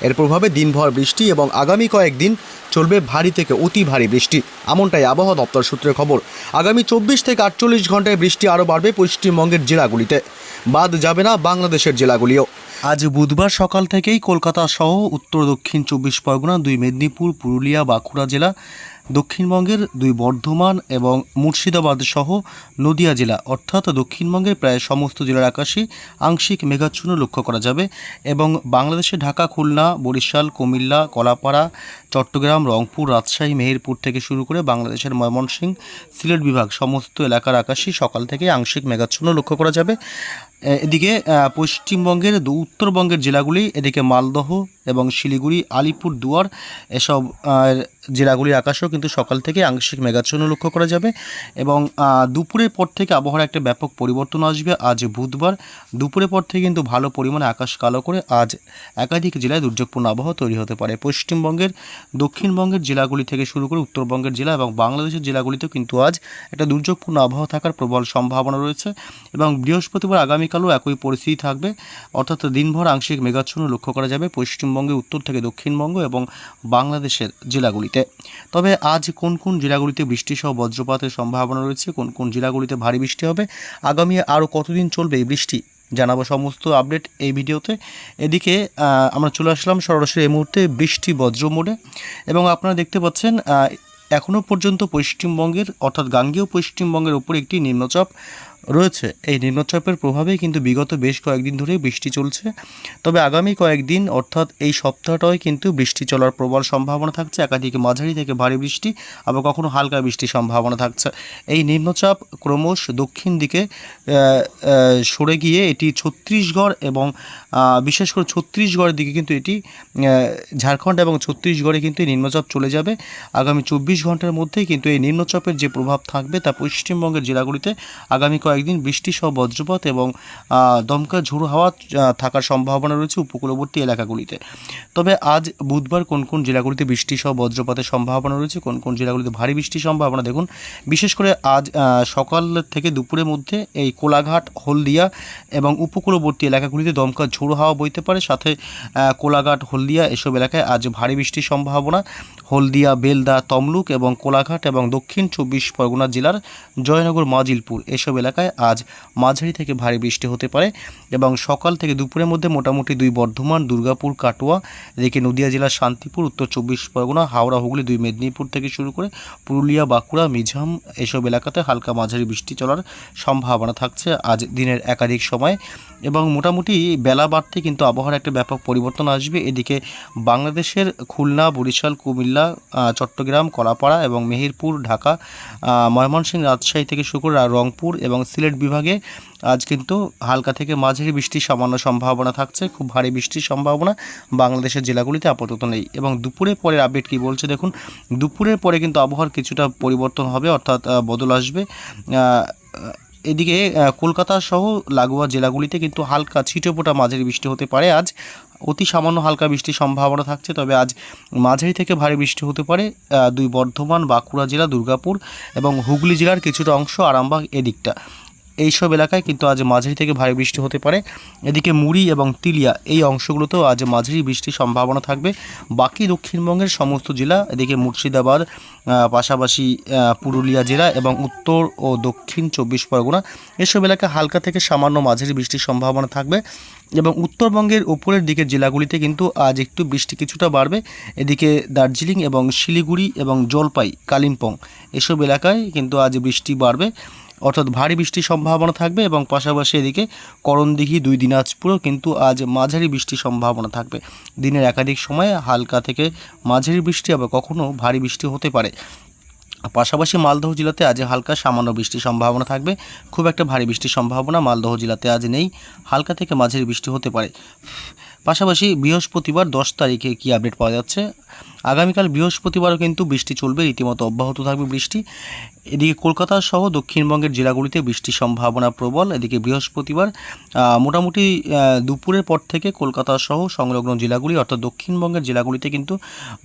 এর প্রভাবে দিনভর বৃষ্টি এবং আগামী কয়েকদিন চলবে ভারী থেকে অতি ভারী বৃষ্টি। এমনটাই আবহাওয়া দপ্তর সূত্রে খবর। আগামী চব্বিশ থেকে আটচল্লিশ ঘন্টায় বৃষ্টি আরও বাড়বে পশ্চিমবঙ্গের জেলাগুলিতে। বাদ যাবে না বাংলাদেশের জেলাগুলিও। আজ বুধবার সকাল থেকেই কলকাতা সহ উত্তর দক্ষিণ চব্বিশ পরগনা, দুই মেদিনীপুর, পুরুলিয়া, বাঁকুড়া জেলা দক্ষিণবঙ্গের দুই বর্ধমান এবং মুর্শিদাবাদ সহ নদিয়া জেলা, অর্থাৎ দক্ষিণবঙ্গের প্রায় সমস্ত জেলার আকাশে আংশিক মেঘাচ্ছন্ন লক্ষ্য করা যাবে এবং বাংলাদেশে ঢাকা, খুলনা, বরিশাল, কুমিল্লা, কলাপাড়া, চট্টগ্রাম, রংপুর, রাজশাহী, মেহেরপুর থেকে শুরু করে বাংলাদেশের ময়মনসিংহ, সিলেট বিভাগ, সমস্ত এলাকার আকাশই সকাল থেকে আংশিক মেঘাচ্ছন্ন লক্ষ্য করা যাবে। এদিকে পশ্চিমবঙ্গের উত্তরবঙ্গের জেলাগুলি, এদিকে মালদহ এবং শিলিগুড়ি, আলিপুর দুয়ার, এসব জেলাগুলির আকাশেও কিন্তু সকাল থেকে আংশিক মেঘাচ্ছন্ন লক্ষ্য করা যাবে এবং দুপুরের পর থেকে আবহাওয়ার একটা ব্যাপক পরিবর্তন আসবে আজ বুধবার। দুপুরের পর থেকে কিন্তু ভালো পরিমাণে আকাশ কালো করে আজ একাধিক জেলায় দুর্যোগপূর্ণ আবহাওয়া তৈরি হতে পারে। পশ্চিমবঙ্গের, দক্ষিণবঙ্গের জেলাগুলি থেকে শুরু করে উত্তরবঙ্গের জেলা এবং বাংলাদেশের জেলাগুলিতেও কিন্তু আজ একটা দুর্যোগপূর্ণ আবহাওয়া থাকার প্রবল সম্ভাবনা রয়েছে এবং বৃহস্পতিবার আগামীকালও একই পরিস্থিতি থাকবে। অর্থাৎ দিনভর আংশিক মেঘাচ্ছন্ন লক্ষ্য করা যাবে পশ্চিমবঙ্গে উত্তর থেকে দক্ষিণবঙ্গ এবং বাংলাদেশের জেলাগুলিতে। তবে আজ কোন কোন জেলাগুলিতে বৃষ্টি সহ বজ্রপাতের সম্ভাবনা রয়েছে, কোন কোন জেলাগুলিতে ভারী বৃষ্টি হবে, আগামী আরও কতদিন চলবে এই বৃষ্টি জানাব সমস্ত আপডেট এই ভিডিওতে। এদিকে আমরা চলে আসলাম সরাসরি এই মুহূর্তে বৃষ্টি বজ্র মোড়ে এবং আপনারা দেখতে পাচ্ছেন এখনও পর্যন্ত পশ্চিমবঙ্গের অর্থাৎ গাঙ্গেয় পশ্চিমবঙ্গের উপর একটি নিম্নচাপ রয়েছে। এই নিম্নচাপের প্রভাবেই কিন্তু বিগত বেশ কয়েকদিন ধরেই বৃষ্টি চলছে। তবে আগামী কয়েকদিন, অর্থাৎ এই সপ্তাহটায় কিন্তু বৃষ্টি চলার প্রবল সম্ভাবনা থাকছে। একাধিক মাঝারি থেকে ভারী বৃষ্টি, আবার কখনো হালকা বৃষ্টির সম্ভাবনা থাকছে। এই নিম্নচাপ ক্রমশ দক্ষিণ দিকে সরে গিয়ে এটি ছত্তিশগড় এবং বিশেষ করে ছত্তিশগড়ের দিকে কিন্তু এটি ঝাড়খণ্ড এবং ছত্তিশগড়ে কিন্তু এই নিম্নচাপ চলে যাবে। আগামী চব্বিশ ঘণ্টার মধ্যেই কিন্তু এই নিম্নচাপের যে প্রভাব থাকবে তা পশ্চিমবঙ্গের জেলাগুলিতে আগামী কয়েকদিন বৃষ্টি সহ বজ্রপাত এবং দমকা ঝোড়ো হাওয়া থাকার সম্ভাবনা রয়েছে উপকূলবর্তী এলাকাগুলিতে। তবে আজ বুধবার কোন কোন জেলাগুলিতে বৃষ্টি সহ বজ্রপাতের সম্ভাবনা রয়েছে, কোন কোন জেলাগুলিতে ভারী বৃষ্টির সম্ভাবনা দেখুন। বিশেষ করে আজ সকাল থেকে দুপুরের মধ্যে এই কোলাঘাট, হলদিয়া এবং উপকূলবর্তী এলাকাগুলিতে দমকা ঝোড়ো হাওয়া বইতে পারে। সাথে কোলাঘাট, হলদিয়া এসব এলাকায় আজ ভারী বৃষ্টির সম্ভাবনা। হলদিয়া, বেলদা, তমলুক এবং কোলাঘাট এবং দক্ষিণ চব্বিশ পরগনা জেলার জয়নগর, মাজিলপুর এসব এলাকায় আজ মাঝারি থেকে ভারী বৃষ্টি হতে পারে এবং সকাল থেকে দুপুরের মধ্যে মোটামুটি দুই বর্ধমান, দুর্গাপুর, কাটোয়া, এদিকে নদিয়া জেলার শান্তিপুর, উত্তর চব্বিশ পরগনা, হাওড়া, হুগলি, দুই মেদিনীপুর থেকে শুরু করে পুরুলিয়া, বাঁকুড়া মিঝাম এসব এলাকাতে হালকা মাঝারি বৃষ্টি চলার সম্ভাবনা থাকছে। আজ দিনের একাধিক সময় এবং মোটামুটি বেলা বাড়তে কিন্তু আবহাওয়ার একটা ব্যাপক পরিবর্তন আসবে। এদিকে বাংলাদেশের খুলনা, বরিশাল, কুমিল্লা চট্টগ্রাম, কলাপাড়া এবং মেহেরপুর, ঢাকা ময়মনসিংহ রাজশাহী থেকে শুরু করে রংপুর এবং সিলেট বিভাগে আজ কিন্তু হালকা থেকে মাঝারি বৃষ্টির সামান্য সম্ভাবনা থাকছে। খুব ভারী বৃষ্টির সম্ভাবনা বাংলাদেশের জেলাগুলিতে আপাতত নেই এবং দুপুরের পরের আপডেট কী বলছে দেখুন, দুপুরের পরে কিন্তু আবহাওয়ার কিছুটা পরিবর্তন হবে অর্থাৎ বদল আসবে। এদিকে কলকাতা সহ লাগোয়া জেলাগুলিতে কিন্তু হালকা ছিটেফোঁটা মাঝারি বৃষ্টি হতে পারে। আজ অতি সামান্য হালকা বৃষ্টির সম্ভাবনা থাকছে, তবে আজ মাঝারি থেকে ভারী বৃষ্টি হতে পারে দুই বর্ধমান, বাঁকুড়া জেলা, দুর্গাপুর এবং হুগলি জেলার কিছুটা অংশ আরামবাগ এদিকটা। এইসব এলাকায় কিন্তু আজ মাঝারি থেকে ভারী বৃষ্টি হতে পারে। এদিকে মুড়ি এবং তিলিয়া এই অংশগুলোতেও আজ মাঝারি বৃষ্টির সম্ভাবনা থাকবে। বাকি দক্ষিণবঙ্গের সমস্ত জেলা, এদিকে মুর্শিদাবাদ পাশাপাশি পুরুলিয়া জেলা এবং উত্তর ও দক্ষিণ চব্বিশ পরগনা, এসব এলাকায় হালকা থেকে সামান্য মাঝারি বৃষ্টির সম্ভাবনা থাকবে এবং উত্তরবঙ্গের উপরের দিকের জেলাগুলিতে কিন্তু আজ একটু বৃষ্টি কিছুটা বাড়বে। এদিকে দার্জিলিং এবং শিলিগুড়ি এবং জলপাই, কালিম্পং, এসব এলাকায় কিন্তু আজ বৃষ্টি বাড়বে। অর্থাৎ ভারী বৃষ্টির সম্ভাবনা থাকবে এবং পাশাপাশি এদিকে করণদিঘি দুই দিনাজপুরেও কিন্তু আজ মাঝারি বৃষ্টির সম্ভাবনা থাকবে। দিনের একাধিক সময়ে হালকা থেকে মাঝারি বৃষ্টি আবার কখনও ভারী বৃষ্টি হতে পারে। পাশাপাশি মালদহ জেলাতে আজ হালকা সামান্য বৃষ্টির সম্ভাবনা থাকবে। খুব একটা ভারী বৃষ্টির সম্ভাবনা মালদহ জেলাতে আজ নেই। হালকা থেকে মাঝারি বৃষ্টি হতে পারে। পাশাপাশি বৃহস্পতিবার দশ তারিখে কি আপডেট পাওয়া যাচ্ছে? আগামীকাল বৃহস্পতিবারও কিন্তু বৃষ্টি চলবে। রীতিমতো অব্যাহত থাকবে বৃষ্টি। এদিকে কলকাতা সহ দক্ষিণবঙ্গের জেলাগুলিতে বৃষ্টির সম্ভাবনা প্রবল। এদিকে বৃহস্পতিবার মোটামুটি দুপুরের পর থেকে কলকাতা সহ সংলগ্ন জেলাগুলি, অর্থাৎ দক্ষিণবঙ্গের জেলাগুলিতে কিন্তু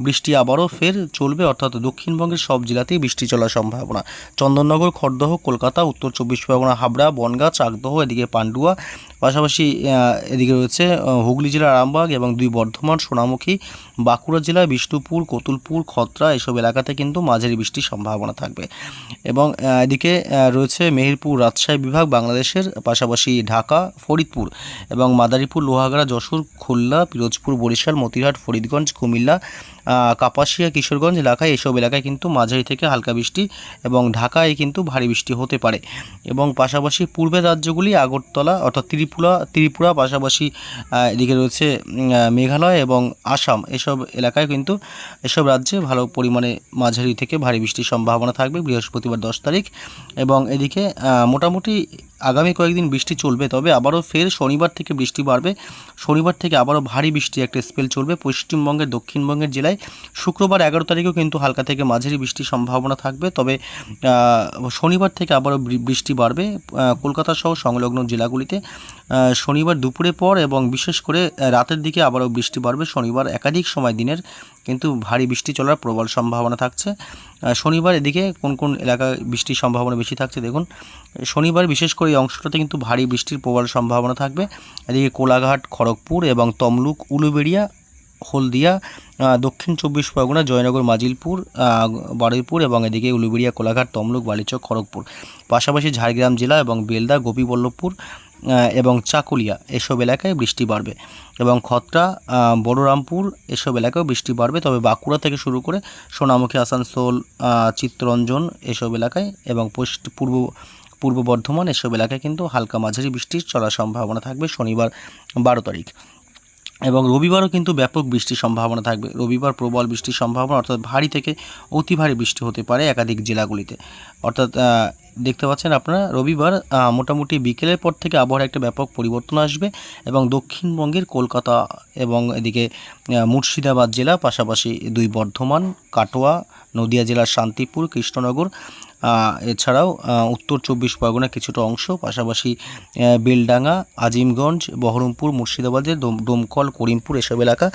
বৃষ্টি আবারও ফের চলবে, অর্থাৎ দক্ষিণবঙ্গের সব জেলাতেই বৃষ্টি চলার সম্ভাবনা। চন্দননগর, খড়দহ, কলকাতা, উত্তর চব্বিশ পরগনা, হাবড়া, বনগাঁ, চাকদহ, এদিকে পান্ডুয়া, পাশাপাশি এদিকে রয়েছে হুগলি জেলার আরামবাগ এবং দুই বর্ধমান, সোনামুখী, বাঁকুড়া জেলা বিষ্ণুপুর, কতুলপুর, খত্রা, এসব এলাকাতে কিন্তু মাঝারি বৃষ্টির সম্ভাবনা থাকবে। এবং এদিকে রয়েছে মেহেরপুর রাজশাহী বিভাগ, বাংলাদেশের পাশাপাশি ঢাকা, ফরিদপুর এবং মাদারীপুর, লোহাগড়া, যশোর, খুলনা, পিরোজপুর, বরিশাল মতিহাট ফরিদগঞ্জ, কুমিল্লা কাপাসিয়া, কিশোরগঞ্জ এলাকায় এসব এলাকায় কিন্তু মাঝারি থেকে হালকা বৃষ্টি এবং ঢাকায় কিন্তু ভারী বৃষ্টি হতে পারে। এবং পাশাপাশি পূর্বের রাজ্যগুলি আগরতলা অর্থাৎ ত্রিপুরা ত্রিপুরা, পাশাপাশি এদিকে রয়েছে মেঘালয় এবং আসাম। এসব এলাকায় কিন্তু এসব রাজ্যে ভালো পরিমাণে মাঝারি থেকে ভারী বৃষ্টির সম্ভাবনা থাকবে। বৃহস্পতিবার দশ তারিখ এবং এদিকে মোটামুটি আগামী কয়েকদিন বৃষ্টি চলবে, তবে আবারও ফের শনিবার থেকে বৃষ্টি বাড়বে। শনিবার থেকে আবারও ভারী বৃষ্টি একটা স্পেল চলবে। পশ্চিমবঙ্গের, দক্ষিণবঙ্গের জেলায় শুক্রবার এগারো তারিখেও কিন্তু হালকা থেকে মাঝারি বৃষ্টির সম্ভাবনা থাকবে, তবে শনিবার থেকে আবারও বৃষ্টি বাড়বে। কলকাতা সহ সংলগ্ন জেলাগুলিতে শনিবার দুপুরে পর এবং বিশেষ করে রাতের দিকে আবারও বৃষ্টি বাড়বে শনিবার একাধিক সময় দিনের কিন্তু ভারী বৃষ্টি চলার প্রবল সম্ভাবনা থাকছে। শনিবার এদিকে কোন কোন এলাকায় বৃষ্টির সম্ভাবনা বেশি থাকছে দেখুন। শনিবার বিশেষ করে এই অংশটাতে কিন্তু ভারী বৃষ্টির প্রবল সম্ভাবনা থাকবে। এদিকে কোলাঘাট, খড়গপুর এবং তমলুক, উলুবেড়িয়া, হলদিয়া দক্ষিণ চব্বিশ পরগনা, জয়নগর, মাজিলপুর বারুইপুর এবং এদিকে উলুবেড়িয়া, কোলাঘাট, তমলুক, বালিচক, খড়গপুর। পাশাপাশি ঝাড়গ্রাম জেলা এবং বেলদা, গোপীবল্লভপুর এবং চাকুলিয়া এসব এলাকায় বৃষ্টি বাড়বে এবং খত্রা বড়রামপুর এসব এলাকায় বৃষ্টি বাড়বে। তবে বাঁকুড়া থেকে শুরু করে সোনামুখী, আসানসোল চিত্তরঞ্জন এসব এলাকায় এবং পূর্ব পূর্ব বর্ধমান এসব এলাকায় কিন্তু হালকা মাঝারি বৃষ্টির চলার সম্ভাবনা থাকবে শনিবার বারো তারিখ। এবং রবিবারও কিন্তু ব্যাপক বৃষ্টির সম্ভাবনা থাকবে। রবিবার প্রবল বৃষ্টির সম্ভাবনা, অর্থাৎ ভারী থেকে অতি ভারী বৃষ্টি হতে পারে একাধিক জেলাগুলিতে। অর্থাৎ দেখতে পাচ্ছেন আপনারা, রবিবার মোটামুটি বিকেলের পর থেকে আবহাওয়ার একটা ব্যাপক পরিবর্তন আসবে এবং দক্ষিণবঙ্গের কলকাতা এবং এদিকে মুর্শিদাবাদ জেলা, পাশাপাশি দুই বর্ধমান, কাটোয়া, নদিয়া জেলার শান্তিপুর, কৃষ্ণনগর এছাড়াও উত্তর চব্বিশ পরগনা কিছুটা অংশ পাশাপাশি বেলডাঙ্গা আজিমগঞ্জ বহরমপুর মুর্শিদাবাদের দমকল করিমপুর এসব এলাকা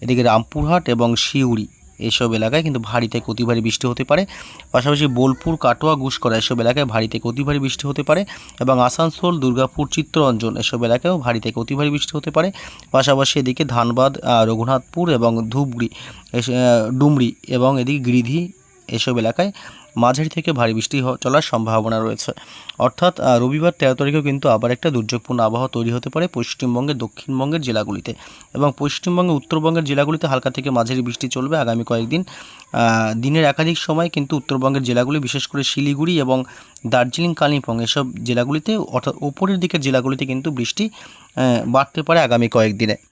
এদিকে রামপুরহাট এবং শিউড়ি এসব এলাকায় কিন্তু ভারী থেকে অতি ভারী বৃষ্টি হতে পারে। পাশাপাশি বোলপুর কাটোয়া গুসকরা এসব এলাকায় ভারী থেকে অতি ভারী বৃষ্টি হতে পারে এবং আসানসোল দুর্গাপুর চিত্তরঞ্জন এসব এলাকায়ও ভারী থেকে অতি ভারী বৃষ্টি হতে পারে। পাশাপাশি এদিকে ধানবাদ রঘুনাথপুর এবং আহ, ডুমরি এবং এদিকে গিরিধি এসব এলাকায় মাঝারি থেকে ভারী বৃষ্টি চলার সম্ভাবনা রয়েছে। অর্থাৎ রবিবার তেরো তারিখেও কিন্তু আবার একটা দুর্যোগপূর্ণ আবহাওয়া তৈরি হতে পারে পশ্চিমবঙ্গের, দক্ষিণবঙ্গের জেলাগুলিতে এবং পশ্চিমবঙ্গের, উত্তরবঙ্গের জেলাগুলিতে হালকা থেকে মাঝারি বৃষ্টি চলবে আগামী কয়েকদিন। দিনের একাধিক সময় কিন্তু উত্তরবঙ্গের জেলাগুলি, বিশেষ করে শিলিগুড়ি এবং দার্জিলিং, কালিম্পং এসব জেলাগুলিতে অর্থাৎ ওপরের দিকের জেলাগুলিতে কিন্তু বৃষ্টি বাড়তে পারে আগামী কয়েকদিনে।